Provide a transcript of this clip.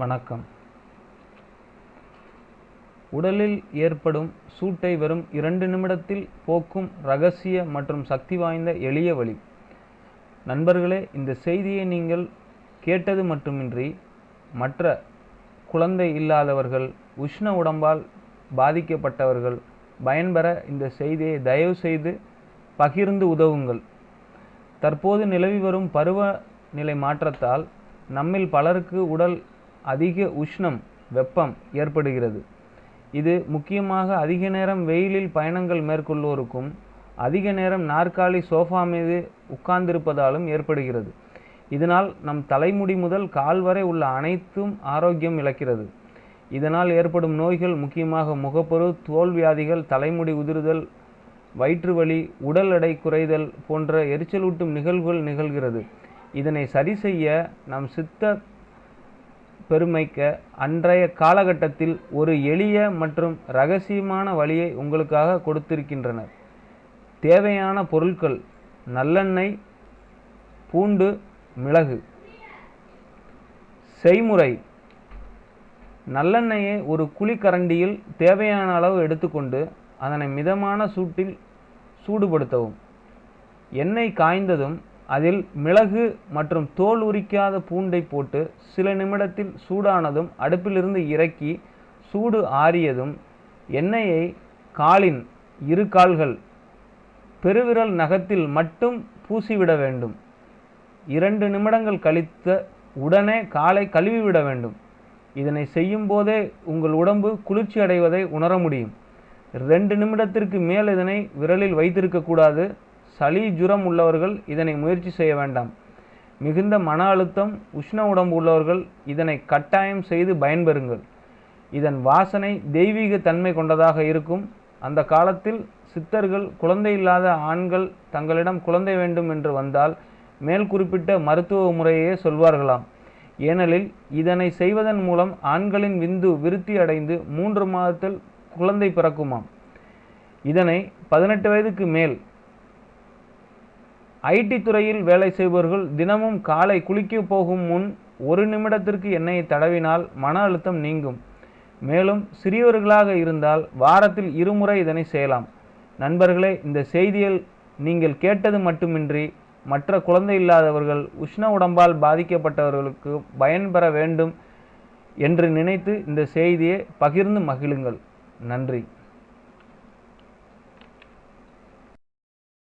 வணக்கம். உடலில் ஏற்படும் சூட்டை வெறும் இரண்டு நிமிடத்தில் போக்கும் ரகசிய மற்றும் சக்தி வாய்ந்த எளிய வழி. நண்பர்களே இந்த செய்தியை நீங்கள் கேட்டது மட்டுமின்றி மற்ற குழந்தை இல்லாதவர்கள் உஷ்ண உடம்பால் பாதிக்கப்பட்டவர்கள் பயன்பெற இந்த செய்தியை தயவு செய்து பகிர்ந்து உதவுங்கள். தற்போது நிலவி வரும் பருவநிலை மாற்றத்தால் நம்மில் பலருக்கு உடல் அதிக உஷ்ணம் வெப்பம் ஏற்படுகிறது. இது முக்கியமாக அதிக நேரம் வெயிலில் பயணங்கள் மேற்கொள்வோருக்கும் அதிக நேரம் நாற்காலி சோஃபா மீது உட்கார்ந்திருப்பதாலும் ஏற்படுகிறது. இதனால் நம் தலைமுடி முதல் கால் வரை உள்ள அனைத்தும் ஆரோக்கியம் இழக்கிறது. இதனால் ஏற்படும் நோய்கள் முக்கியமாக முகப்பரு தோல் வியாதிகள் தலைமுடி உதிர்தல் வயிற்று வலி உடல் எடை குறைதல் போன்ற எரிச்சலூட்டும் நிகழ்வுகள் நிகழ்கிறது. இதனை சரி செய்ய நம் சித்த பெருமைக்க அன்றைய காலகட்டத்தில் ஒரு எளிய மற்றும் ரகசியமான வழியை உங்களுக்காக கொடுத்திருக்கின்றனர். தேவையான பொருட்கள் நல்லெண்ணெய் பூண்டு மிளகு. செய்முறை. நல்லெண்ணெயை ஒரு குழிக்கரண்டியில் தேவையான அளவு எடுத்துக்கொண்டு அதனை மிதமான சூட்டில் சூடுபடுத்தவும். எண்ணெய் காய்ந்ததும் அதில் மிளகு மற்றும் தோல் உரிக்காத பூண்டை போட்டு சில நிமிடத்தில் சூடானதும் அடுப்பிலிருந்து இறக்கி சூடு ஆறியதும் எண்ணெயை காலின் இரு கால்கள் பெருவிரல் நகத்தில் மட்டும் பூசிவிட வேண்டும். இரண்டு நிமிடங்கள் கழித்த உடனே காலை கழுவிவிட வேண்டும். இதனை செய்யும் போதே உங்கள் உடம்பு குளிர்ச்சி அடைவதை உணர முடியும். ரெண்டு நிமிடத்திற்கு மேல் இதனை விரலில் வைத்திருக்கக்கூடாது சளி ஜுரம் உள்ளவர்கள் இதனை முயற்சி செய்ய வேண்டாம். மிகுந்த மன அழுத்தம் உஷ்ண உடம்பு உள்ளவர்கள் இதனை கட்டாயம் செய்து பயன்பெறுங்கள். இதன் வாசனை தெய்வீக தன்மை கொண்டதாக இருக்கும். அந்த காலத்தில் சித்தர்கள் குழந்தை இல்லாத ஆண்கள் தங்களிடம் குழந்தை வேண்டும் என்று வந்தால் மேல் குறிப்பிட்ட மருத்துவ முறையே சொல்வார்களாம். ஏனெனில் இதனை செய்வதன் மூலம் ஆண்களின் விந்து விருத்தி அடைந்து மூன்று மாதத்தில் குழந்தை பிறக்குமாம். இதனை பதினெட்டு வயதுக்கு மேல் ஐடி துறையில் வேலை செய்பவர்கள் தினமும் காலை குளிக்க போகும் முன் ஒரு நிமிடத்திற்கு எண்ணெயை தடவினால் மன அழுத்தம் நீங்கும். மேலும் சிறியவர்களாக இருந்தால் வாரத்தில் இருமுறை இதனை செய்யலாம். நண்பர்களே இந்த செய்தியில் நீங்கள் கேட்டது மட்டுமின்றி மற்ற குழந்தை இல்லாதவர்கள் உஷ்ண உடம்பால் பாதிக்கப்பட்டவர்களுக்கு பயன்பெற வேண்டும் என்று நினைத்து இந்த செய்தியை பகிர்ந்து மகிழுங்கள். நன்றி.